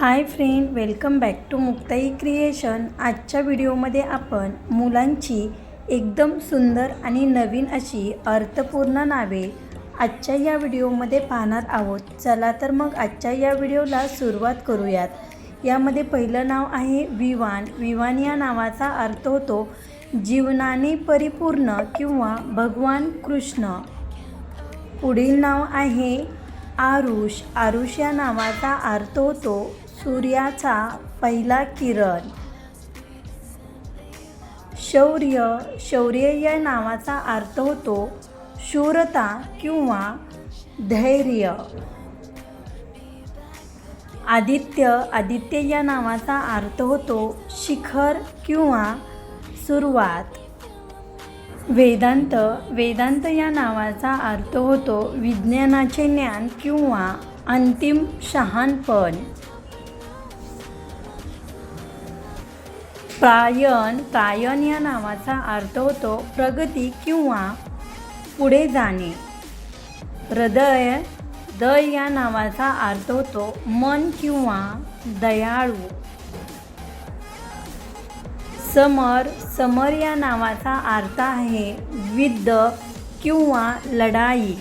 Hi friend welcome back to Muktai creation. आजच्या व्हिडिओमध्ये आपण मुलांची एकदम सुंदर आणि नवीन अशी अर्थपूर्ण नावे आजच्या या व्हिडिओमध्ये पाहणार आहोत. चला तर मग आजच्या या व्हिडिओला सुरुवात करूयात. यामध्ये पहिलं नाव आहे विवान. विवान या नावाचा अर्थ होतो जीवनाने परिपूर्ण किंवा भगवान कृष्ण. पुढील नाव आहे आरुष. आरुष या नावाचा अर्थ होतो सूर्याचा पहिला किरण. शौर्य शौर्य या नावाचा अर्थ होतो शूरता किंवा धैर्य. आदित्य आदित्य या नावाचा अर्थ होतो शिखर किंवा सुरुवात. वेदांत वेदांत या नावाचा अर्थ होतो विज्ञानाचे ज्ञान किंवा अंतिम शहाणपण. प्रायण प्रायण या नावाचा अर्थ होतो प्रगती किंवा पुढे जाणे. हृदय दय या नावाचा अर्थ होतो मन किंवा दयाळू. समर समर या नावाचा अर्थ आहे विद्ध किंवा लढाई.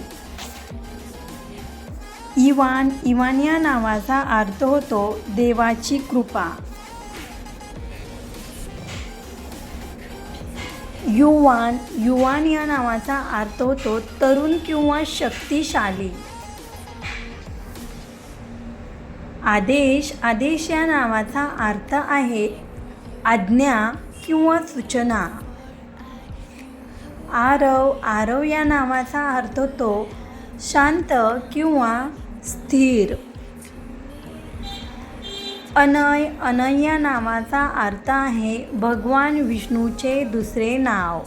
इवान इवान या नावाचा अर्थ होतो देवाची कृपा. युवान युवान या नावाचा अर्थ होतो तरुण किंवा शक्तिशाली. आदेश आदेश या नावाचा अर्थ आहे आज्ञा किंवा सूचना. आरव आरव या नावाचा अर्थ होतो शांत किंवा स्थिर. अनय अनय्या नावाचा अर्थ आहे. भगवान विष्णूचे दुसरे नाव.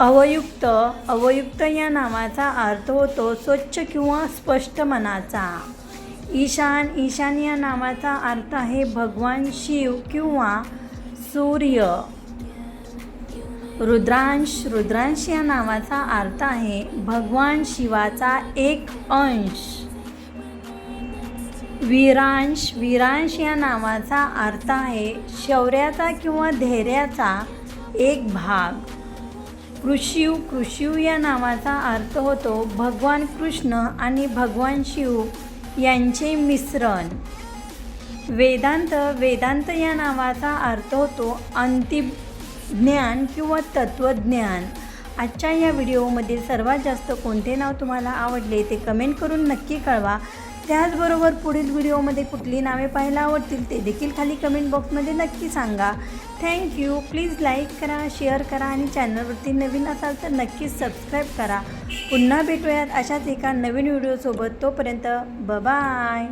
अवयुक्त अवयुक्त या नावाचा अर्थ होतो स्वच्छ किंवा स्पष्ट मनाचा. ईशान ईशान या नावाचा अर्थ आहे. भगवान शिव किंवा सूर्य. रुद्रांश रुद्रांश या नावाचा अर्थ आहे. भगवान शिवाचा एक अंश. वीरांश वीरांश या नावाचा अर्थ आहे शौर्याचा किंवा धैर्याचा एक भाग. कृषिव कृषिव या नावाचा अर्थ होतो भगवान कृष्ण आणि भगवान शिव यांचे मिश्रण. वेदांत वेदांत या नावाचा अर्थ होतो अंतिम ज्ञान किंवा तत्त्वज्ञान. आजच्या या व्हिडिओमधील सर्वात जास्त कोणते नाव तुम्हाला आवडले ते कमेंट करून नक्की कळवा. त्याचबरोबर पुढील व्हिडिओमध्ये कुठली नावे पाहायला आवडतील ते देखील खाली कमेंट बॉक्समध्ये नक्की सांगा. थँक्यू प्लीज लाईक करा शेअर करा आणि चॅनलवरती नवीन असाल तर नक्कीच सबस्क्राईब करा. पुन्हा भेटूयात अशाच एका नवीन व्हिडिओसोबत. तोपर्यंत बबाय